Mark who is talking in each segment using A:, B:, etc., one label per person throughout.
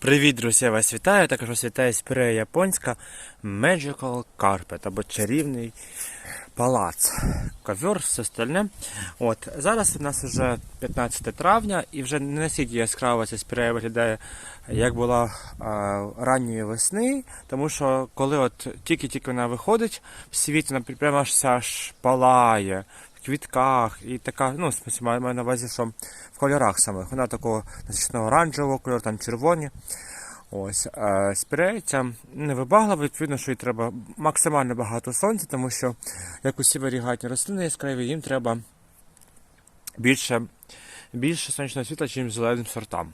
A: Привіт, друзі, я вас вітаю. Також вас вітає спірея японська Magical Carpet або чарівний палац. Ковер, все остальне. От, зараз у нас вже 15 травня і вже не настільки яскраво ця спірея виглядає, як була а, ранньої весни, тому що коли от тільки-тільки вона виходить світ, вона прямо аж палає квітках і така, ну, маю на увазі, що в кольорах самих. Вона такого насичного оранжевого кольору, там червоні. Ось, е, спіреється невибаглива, відповідно, що їй треба максимально багато сонця, тому що, як усі варігатні рослини яскраві, їм треба більше, більше сонячного світла, ніж зеленим сортам.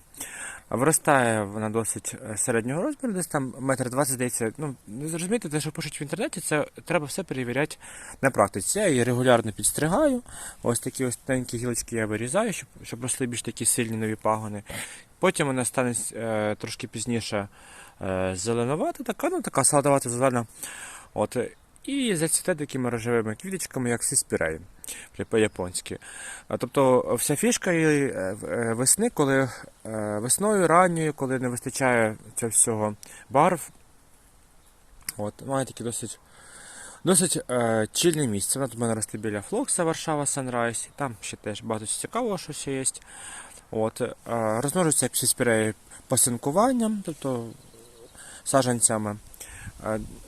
A: Виростає вона досить е, середнього розміру, десь там метр двадцять, здається. Ну, не зрозумієте, те, що пишуть в інтернеті, це треба все перевіряти на практиці. Я її регулярно підстригаю. Ось такі ось тоненькі гілочки я вирізаю, щоб, щоб росли більш такі сильні нові пагони. Потім вона стане е, трошки пізніше е, зеленувата, така, ну така салатовата зелена. От, і зацвіте такими рожевими квіточками, як всі спіреї по-японськи. Тобто вся фішка її, е, е, весни, коли е, весною, ранньою, коли не вистачає цього всього барв, от, має таке досить, досить е, чільне місце. Вона тут в мене росте біля Флокса, Варшава, Санрайз, там ще теж багато цікавого щось є. От, е, розмножується як всі спіреї пасинкуванням, тобто саджанцями.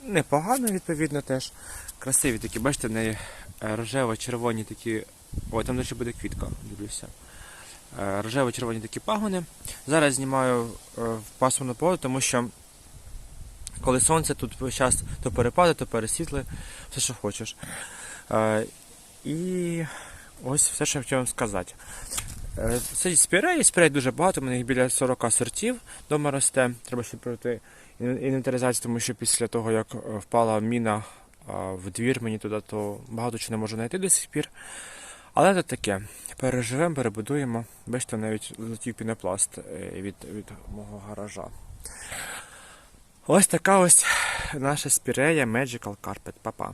A: Непогано, відповідно, теж. Красиві такі, бачите, в неї е, рожево-червоні такі. Ой, там ще буде квітка, дивлюся. Е, Рожево-червоні такі пагони. Зараз знімаю е, в пасмурну погоду, тому що коли сонце тут час то перепаде, то пересвітле, все, що хочеш. І ось все, що я хотів вам сказати. Е, Це спірей, спірей дуже багато, у мене їх біля 40 сортів вдома росте. Треба ще провести ін- інвентаризацію, тому що після того, як е, впала міна в двір мені туди, то багато чого не можу знайти до сих пір. Але це таке. Переживемо, перебудуємо. Бачите, навіть летів пінопласт е, від, від мого гаража. Ось така ось наша спірея Magical Carpet. Па-па.